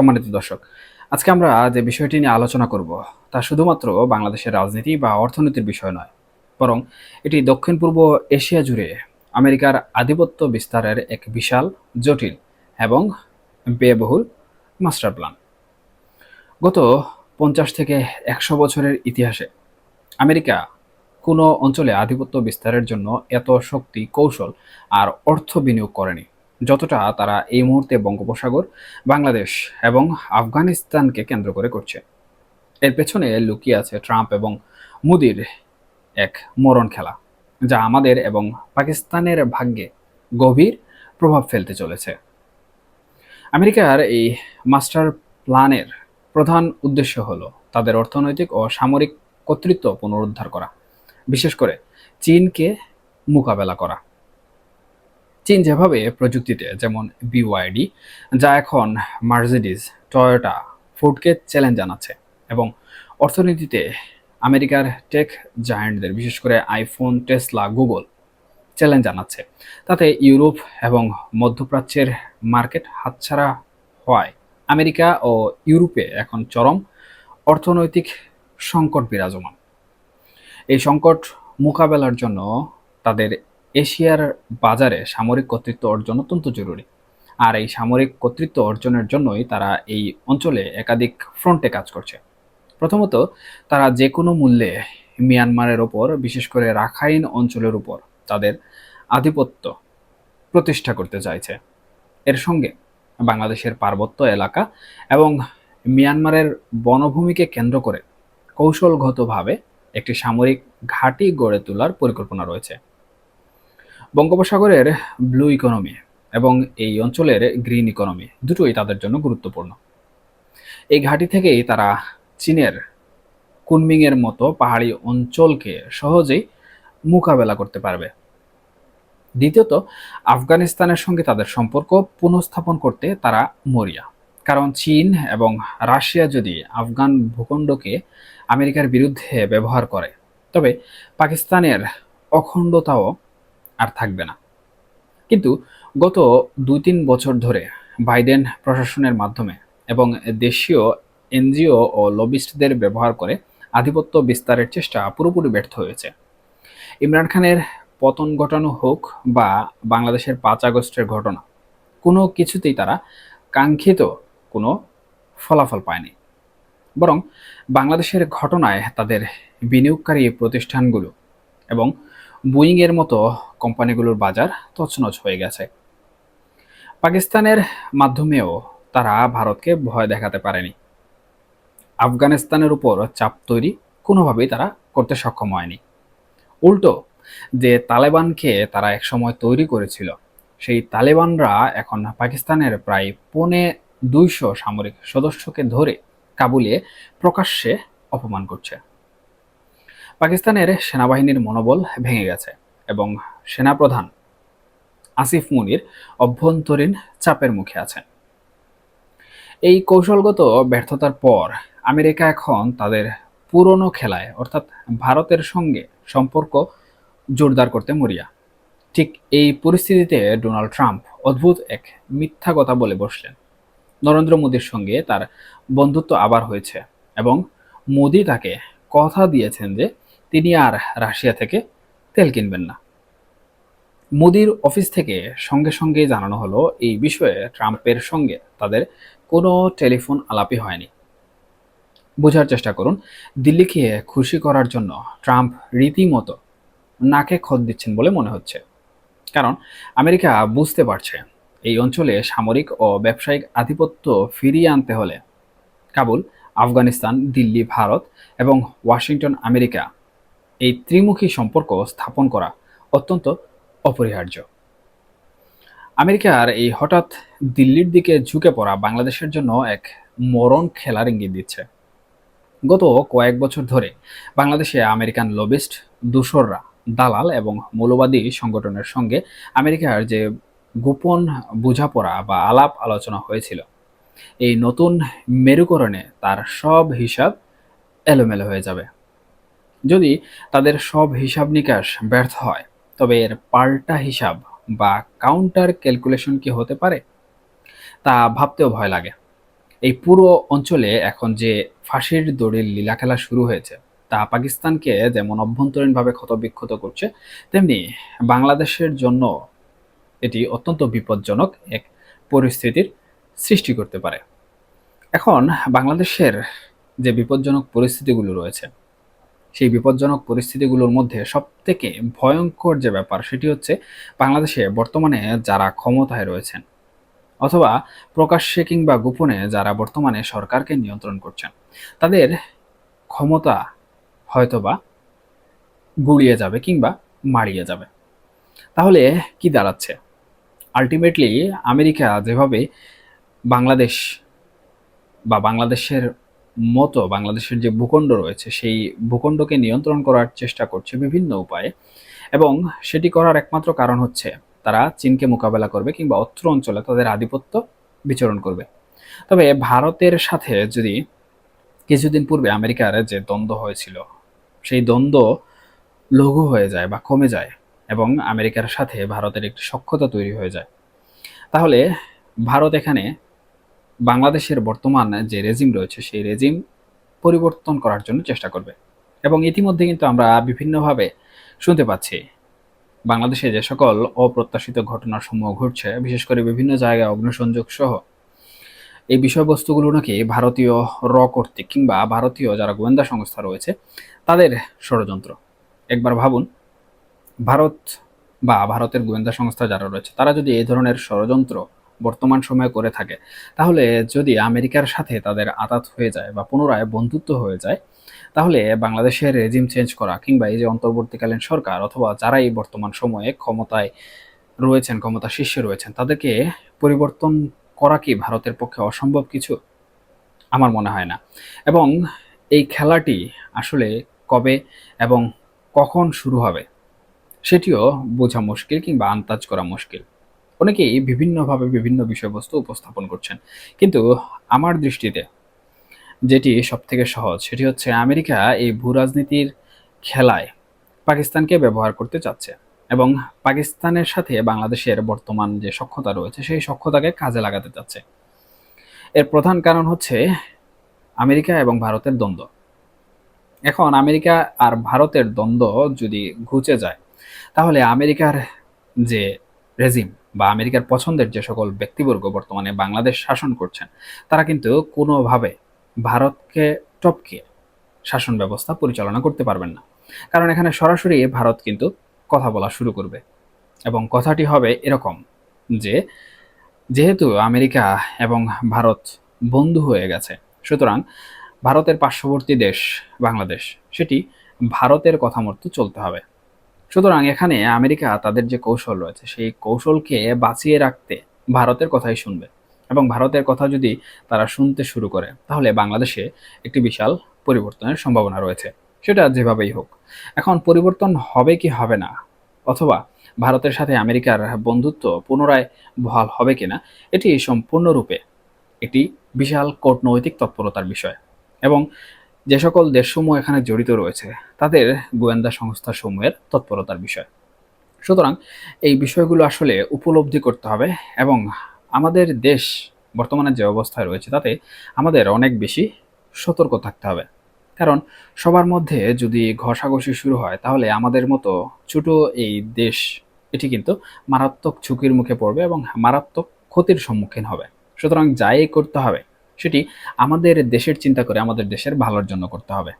সম্মানিত দর্শক, আজকে আমরা যে বিষয়টি নিয়ে আলোচনা করব, তা শুধুমাত্র বাংলাদেশের রাজনীতি বা অর্থনীতির বিষয় নয়, বরং এটি দক্ষিণ পূর্ব এশিয়া জুড়ে আমেরিকার আধিপত্য বিস্তারের এক বিশাল, জটিল এবং ব্যয়বহুল মাস্টার প্ল্যান। গত পঞ্চাশ থেকে একশো বছরের ইতিহাসে আমেরিকা কোনো অঞ্চলে আধিপত্য বিস্তারের জন্য এত শক্তি, কৌশল আর অর্থ বিনিয়োগ করেনি। যতটা তারা এই মুহূর্তে বঙ্গোপসাগর, বাংলাদেশ এবং আফগানিস্তানকে কেন্দ্র করে করছে। এর পেছনে লুকিয়ে আছে ট্রাম্প এবং মোদির এক মরণ খেলা, যা আমাদের এবং পাকিস্তানের ভাগ্যে গভীর প্রভাব ফেলতে চলেছে। আমেরিকার এই মাস্টার প্ল্যানের প্রধান উদ্দেশ্য হলো তাদের অর্থনৈতিক ও সামরিক কর্তৃত্ব পুনরুদ্ধার করা, বিশেষ করে চীনকে মোকাবেলা করা। চীন যেভাবে প্রযুক্তিতে, যেমন বিওয়াইডি যা এখন মার্সিডিজ টয়োটা ফুডকে চ্যালেঞ্জ জানাচ্ছে এবং অর্থনীতিতে আমেরিকার টেক জায়ান্টদের বিশেষ করে আইফোন টেসলা গুগল চ্যালেঞ্জ জানাচ্ছে। তাতে ইউরোপ এবং মধ্যপ্রাচ্যের মার্কেট হাতছাড়া হওয়ায় আমেরিকা ও ইউরোপে এখন চরম অর্থনৈতিক সংকট বিরাজমান। এই সংকট মোকাবেলার জন্য তাদের এশিয়ার বাজারে সামরিক কর্তৃত্ব অর্জন অত্যন্ত জরুরি। আর এই সামরিক কর্তৃত্ব অর্জনের জন্যই তারা এই অঞ্চলে একাধিক ফ্রন্টে কাজ করছে। প্রথমত, তারা যে কোনো মূল্যে মিয়ানমারের ওপর, বিশেষ করে রাখাইন অঞ্চলের উপর, তাদের আধিপত্য প্রতিষ্ঠা করতে চাইছে। এর সঙ্গে বাংলাদেশের পার্বত্য এলাকা এবং মিয়ানমারের বনভূমিকে কেন্দ্র করে কৌশলগতভাবে একটি সামরিক ঘাঁটি গড়ে তোলার পরিকল্পনা রয়েছে। বঙ্গোপসাগরের ব্লু ইকোনমি এবং এই অঞ্চলের গ্রিন ইকোনমি দুটোই তাদের জন্য গুরুত্বপূর্ণ। এই ঘাঁটি থেকেই তারা চীনের কুনমিংয়ের মতো পাহাড়ি অঞ্চলকে সহজেই মোকাবেলা করতে পারবে। দ্বিতীয়ত, আফগানিস্তানের সঙ্গে তাদের সম্পর্ক পুনঃস্থাপন করতে তারা মরিয়া। কারণ চীন এবং রাশিয়া যদি আফগান ভূখণ্ডকে আমেরিকার বিরুদ্ধে ব্যবহার করে, তবে পাকিস্তানের অখণ্ডতাও আর থাকবে না। কিন্তু গত দুই তিন বছর ধরে বাইডেন প্রশাসনের মাধ্যমে এবং দেশীয় এনজিও ও লবিস্টদের ব্যবহার করে আধিপত্য বিস্তারের চেষ্টা পুরোপুরি ব্যর্থ হয়েছে। ইমরান খানের পতন ঘটানো হোক বা বাংলাদেশের পাঁচ আগস্টের ঘটনা, কোনো কিছুতেই তারা কাঙ্ক্ষিত কোনো ফলাফল পায়নি। বরং বাংলাদেশের ঘটনায় তাদের বিনিয়োগকারী প্রতিষ্ঠানগুলো এবং বুইংয়ের মতো কোম্পানিগুলোর বাজার তছনছ হয়ে গেছে। পাকিস্তানের মাধ্যমেও তারা ভারতকে ভয় দেখাতে পারেনি। আফগানিস্তানের উপর চাপ তৈরি কোনোভাবেই তারা করতে সক্ষম হয়নি। উল্টো, যে তালেবানকে তারা একসময় তৈরি করেছিল, সেই তালেবানরা এখন পাকিস্তানের প্রায় পৌনে দুইশো সামরিক সদস্যকে ধরে কাবুলে প্রকাশ্যে অপমান করছে। পাকিস্তানের সেনাবাহিনীর মনোবল ভেঙে গেছে এবং সেনাপ্রধান আসিফ মুনির অভ্যন্তরীণ চাপের মুখে আছেন। এই কৌশলগত ব্যর্থতার পর আমেরিকা এখন তাদের পুরনো খেলায়, অর্থাৎ ভারতের সঙ্গে সম্পর্ক জোরদার করতে মরিয়া। ঠিক এই পরিস্থিতিতে ডোনাল্ড ট্রাম্প অদ্ভুত এক মিথ্যা কথা বলে বসলেন। নরেন্দ্র মোদীর সঙ্গে তার বন্ধুত্ব আবার হয়েছে এবং মোদি তাকে কথা দিয়েছেন যে তিনি আর রাশিয়া থেকে তেল কিনবেন না। মোদির অফিস থেকে সঙ্গে সঙ্গে জানানো হলো, এই বিষয়ে ট্রাম্পের সঙ্গে তাদের কোনো টেলিফোন আলাপই হয়নি। বোঝার চেষ্টা করুন, দিল্লিকে খুশি করার জন্য ট্রাম্প রীতিমতো নাকে খত দিচ্ছেন বলে মনে হচ্ছে। কারণ আমেরিকা বুঝতে পারছে, এই অঞ্চলে সামরিক ও ব্যবসায়িক আধিপত্য ফিরিয়ে আনতে হলে কাবুল, আফগানিস্তান, দিল্লি, ভারত এবং ওয়াশিংটন আমেরিকা এই ত্রিমুখী সম্পর্ক স্থাপন করা অত্যন্ত অপরিহার্য। আমেরিকার এই হঠাৎ দিল্লির দিকে ঝুঁকে পড়া বাংলাদেশের জন্য এক মরণ খেলার ইঙ্গিত দিচ্ছে। গত কয়েক বছর ধরে বাংলাদেশে আমেরিকান লবিস্ট দূষররা দালাল এবং মৌলবাদী সংগঠনের সঙ্গে আমেরিকার যে গোপন বোঝাপড়া বা আলাপ আলোচনা হয়েছিল, এই নতুন মেরুকরণে তার সব হিসাব এলোমেলো হয়ে যাবে। যদি তাদের সব হিসাব নিকাশ ব্যর্থ হয়, তবে এর পাল্টা হিসাব বা কাউন্টার ক্যালকুলেশন কি হতে পারে? তা ভাবতেও ভয় লাগে। এই পুরো অঞ্চলে এখন যে ফাঁসির দড়ির লীলা খেলা শুরু হয়েছে, তা পাকিস্তানকে যেমন অভ্যন্তরীণভাবে ক্ষতবিক্ষত করছে, তেমনি বাংলাদেশের জন্য এটি অত্যন্ত বিপজ্জনক এক পরিস্থিতির সৃষ্টি করতে পারে। এখন বাংলাদেশের যে বিপজ্জনক পরিস্থিতিগুলো রয়েছে সেই বিপজ্জনক পরিস্থিতিগুলোর মধ্যে সবথেকে ভয়ঙ্কর যে ব্যাপার, সেটি হচ্ছে বাংলাদেশে বর্তমানে যারা ক্ষমতায় রয়েছেন অথবা প্রকাশ্যে কিংবা গোপনে যারা বর্তমানে সরকারকে নিয়ন্ত্রণ করছেন, তাদের ক্ষমতা হয়তোবা গুড়িয়ে যাবে কিংবা মারিয়ে যাবে। তাহলে কি দাঁড়াচ্ছে? আলটিমেটলি আমেরিকা যেভাবে বাংলাদেশ বা বাংলাদেশের মতো বাংলাদেশের যে ভূখণ্ড রয়েছে, সেই ভূখণ্ডকে নিয়ন্ত্রণ করার চেষ্টা করছে বিভিন্ন উপায়ে এবং সেটি করার একমাত্র কারণ হচ্ছে তারা চীনকে মোকাবেলা করবে কিংবা অত্র অঞ্চলে তাদের আধিপত্য বিচরণ করবে। তবে ভারতের সাথে যদি কিছুদিন পূর্বে আমেরিকার যে দ্বন্দ্ব হয়েছিল, সেই দ্বন্দ্ব লঘু হয়ে যায় বা কমে যায় এবং আমেরিকার সাথে ভারতের একটি সক্ষতা তৈরি হয়ে যায়, তাহলে ভারত এখানে বাংলাদেশের বর্তমান যে রেজিম রয়েছে, সেই রেজিম পরিবর্তন করার জন্য চেষ্টা করবে। এবং ইতিমধ্যে কিন্তু আমরা বিভিন্নভাবে শুনতে পাচ্ছি, বাংলাদেশে যে সকল অপ্রত্যাশিত ঘটনার সমূহ ঘটছে, বিশেষ করে বিভিন্ন জায়গায় অগ্নিসংযোগ সহ, এই বিষয়বস্তুগুলো নাকি ভারতীয় র কর্তৃক কিংবা ভারতীয় যারা গোয়েন্দা সংস্থা রয়েছে, তাদের ষড়যন্ত্র। একবার ভাবুন, ভারত বা ভারতের গোয়েন্দা সংস্থা যারা রয়েছে, তারা যদি এই ধরনের ষড়যন্ত্র বর্তমান সময়ে করে থাকে। তাহলে যদি আমেরিকার সাথে তাদের আতাত হয়ে যায় বা পুনরায় বন্ধুত্ব হয়ে যায়, তাহলে বাংলাদেশের রেজিম চেঞ্জ করা কিংবা এই যে অন্তর্বর্তীকালীন সরকার অথবা যারাই বর্তমান সময়ে ক্ষমতায় রয়েছেন, ক্ষমতা শীর্ষে রয়েছেন, তাদেরকে পরিবর্তন করা কি ভারতের পক্ষে অসম্ভব কিছু? আমার মনে হয় না। এবং এই খেলাটি আসলে কবে এবং কখন শুরু হবে, সেটিও বোঝা মুশকিল কিংবা আন্দাজ করা মুশকিল। অনেকেই বিভিন্নভাবে বিভিন্ন বিষয়বস্তু উপস্থাপন করছেন। কিন্তু আমার দৃষ্টিতে যেটি সব থেকে সহজ, সেটি হচ্ছে আমেরিকা এই ভূ রাজনীতির খেলায় পাকিস্তানকে ব্যবহার করতে চাচ্ছে এবং পাকিস্তানের সাথে বাংলাদেশের বর্তমান যে সক্ষতা রয়েছে, সেই সক্ষতাকে কাজে লাগাতে চাচ্ছে। এর প্রধান কারণ হচ্ছে আমেরিকা এবং ভারতের দ্বন্দ্ব। এখন আমেরিকা আর ভারতের দ্বন্দ্ব যদি ঘুচে যায়, তাহলে আমেরিকার যে রেজিম বা আমেরিকার পছন্দের যে সকল ব্যক্তিবর্গ বর্তমানে বাংলাদেশ শাসন করছেন, তারা কিন্তু কোনোভাবে ভারতকে টপকে শাসন ব্যবস্থা পরিচালনা করতে পারবেন না। কারণ এখানে সরাসরি ভারত কিন্তু কথা বলা শুরু করবে। এবং কথাটি হবে এরকম যে, যেহেতু আমেরিকা এবং ভারত বন্ধু হয়ে গেছে, সুতরাং ভারতের পার্শ্ববর্তী দেশ বাংলাদেশ, সেটি ভারতের কথা মতো চলতে হবে। সুতরাং এখানে আমেরিকা তাদের যে কৌশল রয়েছে, সেই কৌশলকে বাঁচিয়ে রাখতে ভারতের কথাই শুনবে। এবং ভারতের কথা যদি তারা শুনতে শুরু করে, তাহলে বাংলাদেশে একটি বিশাল পরিবর্তনের সম্ভাবনা রয়েছে। সেটা যেভাবেই হোক, এখন পরিবর্তন হবে কি হবে না? অথবা ভারতের সাথে আমেরিকার বন্ধুত্ব পুনরায় বহাল হবে কিনা? এটি সম্পূর্ণরূপে একটি বিশাল কূটনৈতিক তৎপরতার বিষয়। এবং যে সকল দেশসমূহ এখানে জড়িত রয়েছে, তাদের গোয়েন্দা সংস্থাসমূহের তৎপরতার বিষয়। সুতরাং এই বিষয়গুলো আসলে উপলব্ধি করতে হবে এবং আমাদের দেশ বর্তমানে যে অবস্থায় রয়েছে, তাতে আমাদের অনেক বেশি সতর্ক থাকতে হবে। কারণ সবার মধ্যে যদি ঘষাঘষি শুরু হয়, তাহলে আমাদের মতো ছোট এই দেশ, এটি কিন্তু মারাত্মক ঝুঁকির মুখে পড়বে এবং মারাত্মক ক্ষতির সম্মুখীন হবে। সুতরাং যাই করতে হবে সেটি আমাদের দেশের চিন্তা করে আমাদের দেশের ভালোর জন্য করতে হবে।